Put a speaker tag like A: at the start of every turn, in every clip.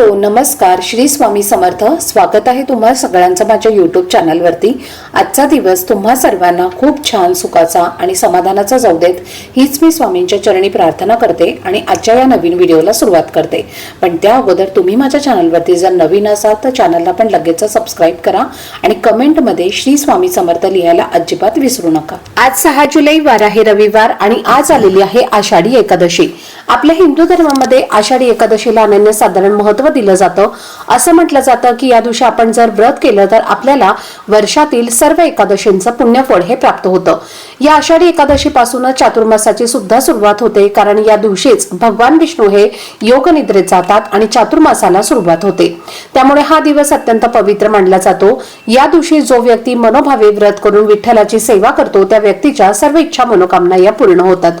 A: Hello नमस्कार. श्री स्वामी समर्थ. स्वागत आहे तुम्हा सगळ्यांचं माझ्या यूट्यूब चॅनलवरती आजचा दिवस तुम्हा सर्वांना खूप छान सुखाचा आणि समाधानाचा जाऊ देत. हीच मी स्वामींच्या चरणी प्रार्थना करते आणि आजच्या या नवीन व्हिडिओला सुरुवात करते. पण त्या अगोदर तुम्ही माझ्या चॅनलवरती जर नवीन असाल तर चॅनलला पण लगेच सबस्क्राईब करा आणि कमेंटमध्ये श्री स्वामी समर्थ लिहायला अजिबात विसरू नका. आज सहा जुलै वार आहे रविवार आणि आज आलेली आहे आषाढी एकादशी. आपल्या हिंदू धर्मामध्ये आषाढी एकादशीला अनन्य साधारण महत्त्व दिलं जातं. असं म्हटलं जातं की या दिवशी आपण जर व्रत केलं तर आपल्याला वर्षातील सर्व एकादशींचं पुण्यफळ हे प्राप्त होतं. या आषाढी एकादशीपासूनच चातुर्मासाची सुद्धा सुरुवात होते कारण या दिवशीच भगवान विष्णू हे योग निद्रेत जातात आणि चातुर्मासाला सुरुवात होते. त्यामुळे हा दिवस अत्यंत पवित्र मानला जातो. या दिवशी जो व्यक्ती मनोभावे व्रत करून विठ्ठलाची सेवा करतो त्या व्यक्तीच्या सर्व इच्छा मनोकामना या पूर्ण होतात.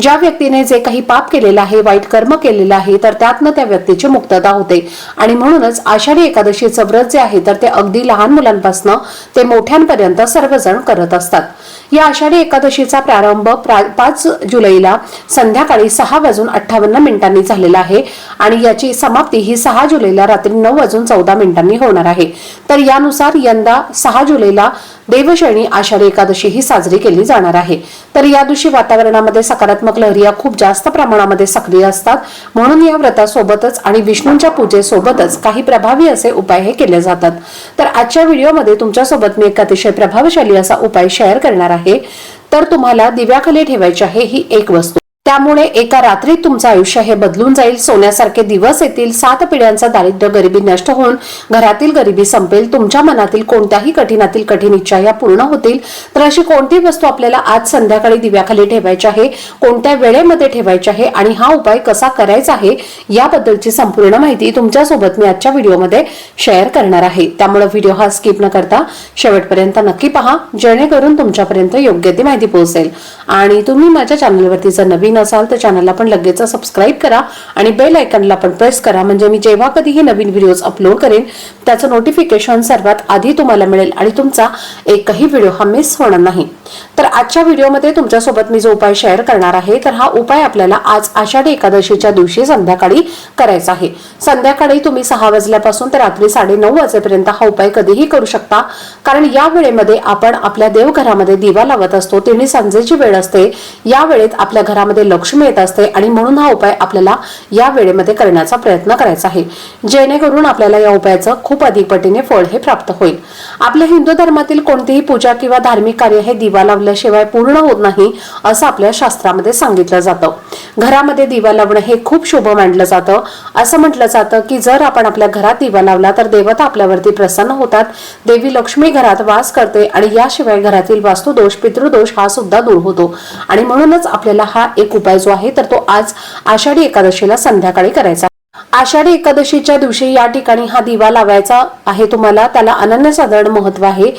A: ज्या व्यक्तीने जे काही पाप केलेलं आहे वाईट कर्म केलेलं आहे तर त्यातनं त्या व्यक्तीची मुक्तता होते. आणि म्हणूनच आषाढी एकादशीचं व्रत जे आहे तर ते अगदी लहान मुलांपासून ते मोठ्यांपर्यंत सर्वजण करत असतात. या आषाढी एकादशीचा प्रारंभ पाच जुलैला संध्याकाळी सहा वाजून अठ्ठावन्न मिनिटांनी झालेला आहे. आणि याची समाप्ती ही सहा जुलैला रात्री नऊ वाजून चौदा मिनिटांनी होणार आहे. तर यानुसार यंदा सहा जुलैला देवशैणी आषाढी एकादशी ही साजरी केली जाणार आहे. तर या दिवशी वातावरणामध्ये सकारात्मक लहरिया खूप जास्त प्रमाणामध्ये सक्रिय असतात. म्हणून या व्रतासोबतच आणि विष्णूंच्या पूजेसोबतच काही प्रभावी असे उपाय हे केले जातात. तर आजच्या व्हिडिओमध्ये तुमच्यासोबत मी एक अतिशय प्रभावशाली असा उपाय शेअर करणार आहे. तर तुम्हाला दिव्याखाली ठेवायची आहे ही एक वस्तू. त्यामुळे एका रात्रीत तुमचं आयुष्य हे बदलून जाईल. सोन्यासारखे दिवस येतील. सात पिढ्यांचा दारिद्र्य गरिबी नष्ट होऊन घरातील गरिबी संपेल. तुमच्या मनातील कोणत्याही कठीणातील कठीण इच्छा या पूर्ण होतील. तर अशी कोणती वस्तू आपल्याला आज संध्याकाळी दिव्याखाली ठेवायची आहे? कोणत्या वेळेमध्ये ठेवायची आहे? आणि हा उपाय कसा करायचा आहे? याबद्दलची संपूर्ण माहिती तुमच्यासोबत मी आजच्या व्हिडिओमध्ये शेअर करणार आहे. त्यामुळे व्हिडिओ हा स्किप न करता शेवटपर्यंत नक्की पहा. जेणेकरून तुमच्यापर्यंत योग्य ती माहिती पोहोचेल. आणि तुम्ही माझ्या चॅनलवरती जर नवीन असाल तर चॅनलला पण लगेच सबस्क्राईब करा आणि बेल आयकनला पण प्रेस करा. म्हणजे मी जेव्हा कधीही नवीन व्हिडिओज अपलोड करेन त्याचं नोटिफिकेशन सर्वात आधी तुम्हाला मिळेल आणि तुमचा एकही व्हिडिओ हा मिस होणार नाही. तर आजच्या व्हिडिओमध्ये तुमच्यासोबत मी जो उपाय शेअर करणार आहे तर हा उपाय आपल्याला आज आषाढी एकादशीच्या दिवशी संध्याकाळी करायचा आहे. संध्याकाळी तुम्ही सहा वाजल्यापासून तर रात्री साडे नऊ वाजेपर्यंत हा उपाय कधीही करू शकता. कारण या वेळेमध्ये आपण आपल्या देवघरामध्ये दिवा लावत असतो तिन्ही सांजेची वेळ असते. या वेळेत आपल्या घरामध्ये लक्ष्मी येत असते आणि म्हणून हा उपाय आपल्याला या वेळेमध्ये करण्याचा प्रयत्न करायचा आहे. जेणेकरून आपल्याला या उपायाचं खूप अधिक पटीने फळ हे प्राप्त होईल. आपल्या हिंदू धर्मातील कोणतीही पूजा किंवा धार्मिक कार्य हे दिवा लावल्याशिवाय पूर्ण होत नाही असं आपल्या शास्त्रामध्ये सांगितलं जातं. घरामध्ये दिवा लावणं हे खूप शुभ मानलं जातं. असं म्हटलं जातं की जर आपण आपल्या घरात दिवा लावला तर देवता आपल्यावरती प्रसन्न होतात. देवी लक्ष्मी घरात वास करते आणि याशिवाय घरातील वास्तुदोष पितृदोष हा सुद्धा दूर होतो. आणि म्हणूनच आपल्याला हा एक उपाय जो आहे तर तो आज आषाढी एकादशीला संध्याकाळी करायचा. आषाढी एकादशीच्या दिवशी या ठिकाणी हा दिवा लावायचा आहे. तुम्हाला त्याला अनन्यसाधारण महत्त्व आहे.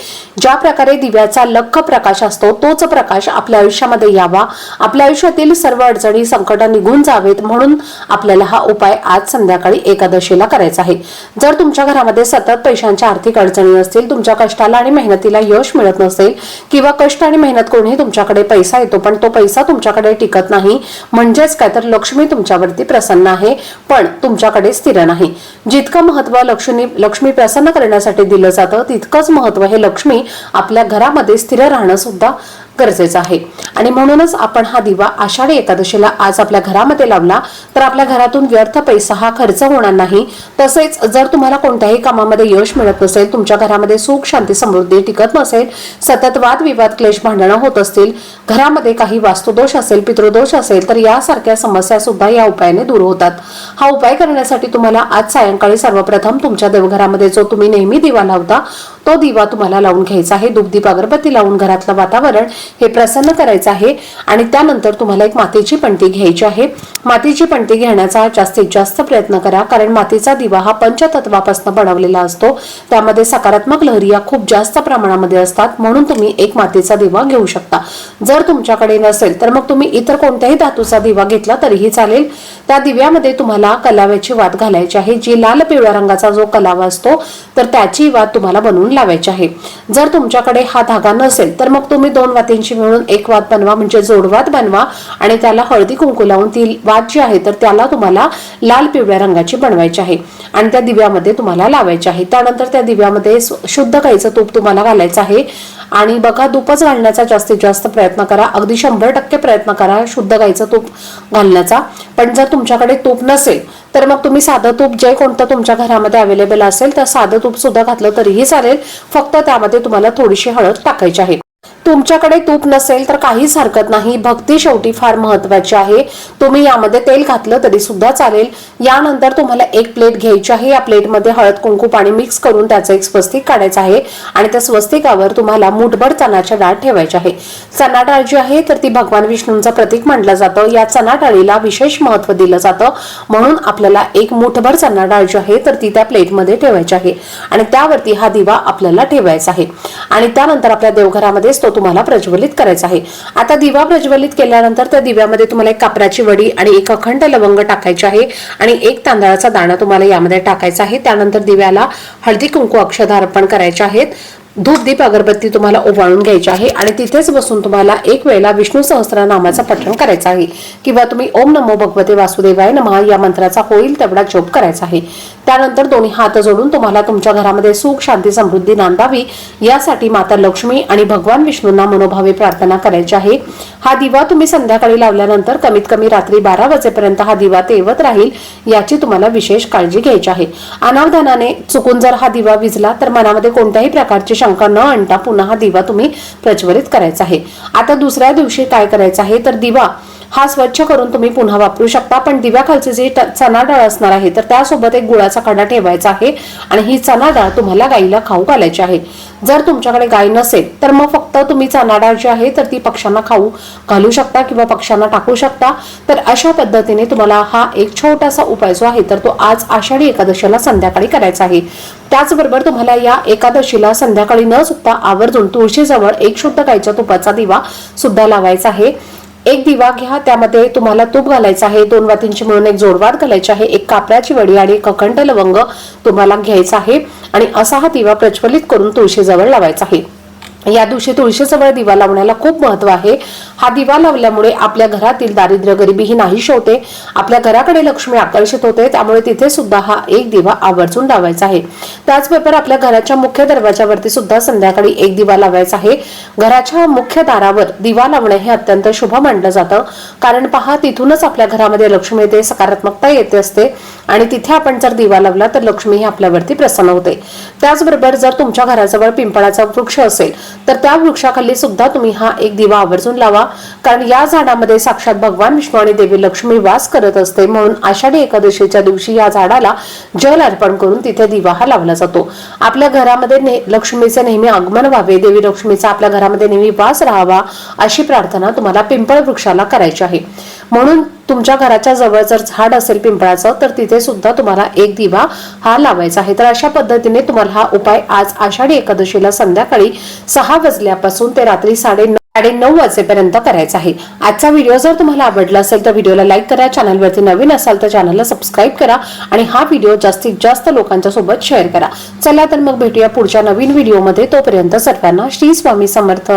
A: ज्या प्रकारे दिव्याचा लख प्रकाश असतो तोच प्रकाश आपल्या आयुष्यामध्ये यावा. आपल्या आयुष्यातील सर्व अडचणी संकट निघून जावेत म्हणून आपल्याला हा उपाय आज संध्याकाळी एकादशीला करायचा आहे. जर तुमच्या घरामध्ये सतत पैशांच्या आर्थिक अडचणी असतील तुमच्या कष्टाला आणि मेहनतीला यश मिळत नसेल किंवा कष्ट आणि मेहनत करूनही तुमच्याकडे पैसा येतो पण तो पैसा तुमच्याकडे टिकत नाही म्हणजेच काय? तर लक्ष्मी तुमच्यावरती प्रसन्न आहे. पण तुमच्या त्यांच्याकडे स्थिर नाही. जितकं महत्त्व लक्ष्मी लक्ष्मी प्रसन्न करण्यासाठी दिलं जातं तितकंच महत्त्व हे लक्ष्मी आपल्या घरामध्ये स्थिर राहणं सुद्धा गरजेचं आहे. आणि म्हणूनच आपण हा दिवा आषाढी एकादशीला आज आपल्या घरामध्ये लावला तर आपल्या घरातून व्यर्थ पैसा हा खर्च होणार नाही. तसेच जर तुम्हाला कोणत्याही कामामध्ये यश मिळत नसेल तुमच्या घरामध्ये सुख शांती समृद्धी टिकत नसेल सतत वादविवाद क्लेश भांडणं होत असतील घरामध्ये काही वास्तुदोष असेल पितृदोष असेल तर यासारख्या समस्या सुद्धा या उपायाने दूर होतात. हा उपाय करण्यासाठी तुम्हाला आज सायंकाळी सर्वप्रथम तुमच्या देवघरामध्ये जो तुम्ही नेहमी दिवा लावता तो दिवा तुम्हाला लावून घ्यायचा आहे. दुग्धीप अगरबत्ती लावून घरातलं वातावरण हे प्रसन्न करायचं आहे. आणि त्यानंतर तुम्हाला एक मातीची पणती घ्यायची आहे. मातीची पणती घेण्याचा जास्तीत जास्त प्रयत्न करा. कारण मातीचा दिवा हा पंचतत्वापासून बनवलेला असतो. त्यामध्ये सकारात्मक लहरी या खूप जास्त प्रमाणामध्ये असतात. म्हणून तुम्ही एक मातीचा दिवा घेऊ शकता. जर तुमच्याकडे नसेल तर मग तुम्ही इतर कोणत्याही धातूचा दिवा घेतला तरीही चालेल. त्या दिव्यामध्ये तुम्हाला कलाव्याची वात घालायची आहे. जी लाल पिवळ्या रंगाचा जो कलावा असतो तर त्याची वात तुम्हाला बनवून लावायचे आहे. जर तुमच्याकडे हा धागा नसेल तर मग तुम्ही दोन वातींची मिळून एक वात बनवा म्हणजे जोडवात बनवा आणि त्याला हळदी कुंकू लावून ती वात जी आहे तर त्याला तुम्हाला लाल पिवळ्या रंगाची बनवायची आहे आणि त्या दिव्यामध्ये तुम्हाला लावायचे आहे. त्यानंतर त्या दिव्यामध्ये शुद्ध गाईचं तूप तुम्हाला घालायचं आहे. आणि बघा तुपच घालण्याचा जास्तीत जास्त प्रयत्न करा. अगदी शंभर टक्के प्रयत्न करा शुद्ध गाईचं तूप घालण्याचा. पण जर तुमच्याकडे तूप नसेल तर मग तुम्ही साधं तूप जे कोणतं तुमच्या घरामध्ये अवेलेबल असेल तर साधं तूप सुद्धा घातलं तरीही चालेल. फक्त त्यामध्ये तुम्हाला थोडीशी हळद टाकायची आहे. तुमच्याकडे तूप नसेल तर काहीच हरकत नाही. भक्ती शेवटी फार महत्वाची आहे. तुम्ही यामध्ये तेल घातलं तरी सुद्धा चालेल. यानंतर तुम्हाला एक प्लेट घ्यायची आहे. या प्लेटमध्ये हळद कुंकू पाणी मिक्स करून त्याचं एक स्वस्तिक काढायचं आहे आणि त्या स्वस्तिकावर तुम्हाला मुठभर चणाच्या डाळ ठेवायची आहे. चणा डाळ जी आहे तर ती भगवान विष्णूंचं प्रतीक मानलं जातं. या चणा डाळीला विशेष महत्त्व दिलं जातं. म्हणून आपल्याला एक मुठभर चणा डाळ जी आहे तर ती त्या प्लेटमध्ये ठेवायची आहे आणि त्यावरती हा दिवा आपल्याला ठेवायचा आहे. आणि त्यानंतर आपल्या देवघरामध्ये तो तुम्हाला प्रज्वलित करायचा आहे. आता दिवा प्रज्वलित केल्यानंतर त्या दिव्यामध्ये तुम्हाला एक कापराची वडी आणि एक अखंड लवंग टाकायचे आहे आणि एक तांदळाचा दाणा तुम्हाला यामध्ये टाकायचा आहे. त्यानंतर दिव्याला हळदी कुंकू अक्षधार अर्पण करायचे आहेत. धूपदीप अगरबत्ती तुम्हाला ओवाळून घ्यायची आहे आणि तिथेच बसून तुम्हाला एक वेळेला विष्णू सहस्त्रनामाचं पठण करायचं आहे. किंवा तुम्ही ओम नमो भगवते वासुदेवाय नमः या मंत्राचा होईल तेवढा जोप करायचा आहे. त्यानंतर दोन्ही हात जोडून तुम्हाला तुमच्या घरामध्ये सुख शांती समृद्धी नांदावी. यासाठी माता लक्ष्मी आणि भगवान विष्णूंना मनोभावे प्रार्थना करायची आहे. हा दिवा तुम्ही संध्याकाळी लावल्यानंतर कमीत कमी रात्री बारा वाजेपर्यंत हा दिवा तेवत राहील याची तुम्हाला विशेष काळजी घ्यायची आहे. अनावधानाने चुकून जर हा दिवा विजला तर मनामध्ये कोणत्याही प्रकारची शंका न आणता पुन्हा हा दिवा तुम्ही प्रज्वलित करायचा आहे. आता दुसऱ्या दिवशी काय करायचं आहे? तर दिवा हा स्वच्छ करून तुम्ही पुन्हा वापरू शकता. पण दिव्याखालची जी ट- चणा डाळ असणार आहे तर त्यासोबत एक गुळाचा खडा ठेवायचा आहे आणि ही चना डाळ तुम्हाला गाईला खाऊ घालायची आहे. जर तुमच्याकडे गाय नसेल तर मग फक्त तुम्ही चना डाळ जी आहे तर ती पक्ष्यांना खाऊ घालू शकता किंवा पक्ष्यांना टाकू शकता. तर अशा पद्धतीने तुम्हाला हा एक छोटासा उपाय जो आहे तर तो आज आषाढी एकादशीला संध्याकाळी करायचा आहे. त्याचबरोबर तुम्हाला या एकादशीला संध्याकाळी न चुकता आवर्जून तुळशीजवळ एक शुद्ध गायच्या तुपाचा दिवा सुद्धा लावायचा आहे. एक दिवा घ्या त्यामध्ये तुम्हाला तूप घालायचं आहे. दोन वातींची मिळून एक जोडवात घालायची आहे. एक कापराची वडी आणि एक अखंड लवंग तुम्हाला घ्यायचा आहे. आणि असा हा दिवा प्रज्वलित करून तुळशीजवळ लावायचा आहे. या दिवशी तुळशीजवळ दिवा लावण्याला खूप महत्त्व आहे. हा दिवा लावल्यामुळे आपल्या घरातील दारिद्र्य गरिबी ही नाहीशी होते. आपल्या घराकडे लक्ष्मी आकर्षित होते. त्यामुळे तिथे सुद्धा हा एक दिवा आवर्जून लावायचा आहे. त्याचबरोबर आपल्या घराच्या मुख्य दरवाजावरती सुद्धा संध्याकाळी एक दिवा लावायचा आहे. घराच्या मुख्य दारावर दिवा लावणे हे अत्यंत शुभ मानलं जातं. कारण पहा तिथूनच आपल्या घरामध्ये लक्ष्मी येते सकारात्मकता येते असते. आणि तिथे आपण जर दिवा लावला तर लक्ष्मी ही आपल्यावरती प्रसन्न होते. त्याचबरोबर जर तुमच्या घराजवळ पिंपळाचा वृक्ष असेल तर त्या वृक्षाखाली सुद्धा तुम्ही हा एक दिवा आवर्जून लावा. कारण या झाडामध्ये साक्षात भगवान विष्णू आणि देवी लक्ष्मी वास करत असते. म्हणून आषाढी एकादशीच्या दिवशी या झाडाला जल अर्पण करून तिथे दिवा हा लावला जातो. आपल्या घरामध्ये लक्ष्मीचे नेहमी आगमन व्हावे देवी लक्ष्मीचा आपल्या घरामध्ये नेहमी वास राहावा अशी प्रार्थना तुम्हाला पिंपळ वृक्षाला करायची आहे. म्हणून तुमच्या घराच्या जवळ जर झाड असेल पिंपळाचं तर तिथे सुद्धा तुम्हाला एक दिवा हा लावायचा आहे. तर अशा पद्धतीने तुम्हाला हा उपाय आज आषाढी एकादशीला संध्याकाळी सहा वाजल्यापासून ते रात्री साडे साडे नऊ वाजेपर्यंत करायचा आहे. आजचा व्हिडिओ जर तुम्हाला आवडला असेल तर व्हिडिओला लाईक करा चॅनलवरती नवीन असाल तर चॅनलला सबस्क्राईब करा आणि हा व्हिडिओ जास्तीत जास्त लोकांच्या सोबत शेअर करा. चला तर मग भेटूया पुढच्या नवीन व्हिडिओमध्ये. तोपर्यंत सर्वांना श्री स्वामी समर्थ.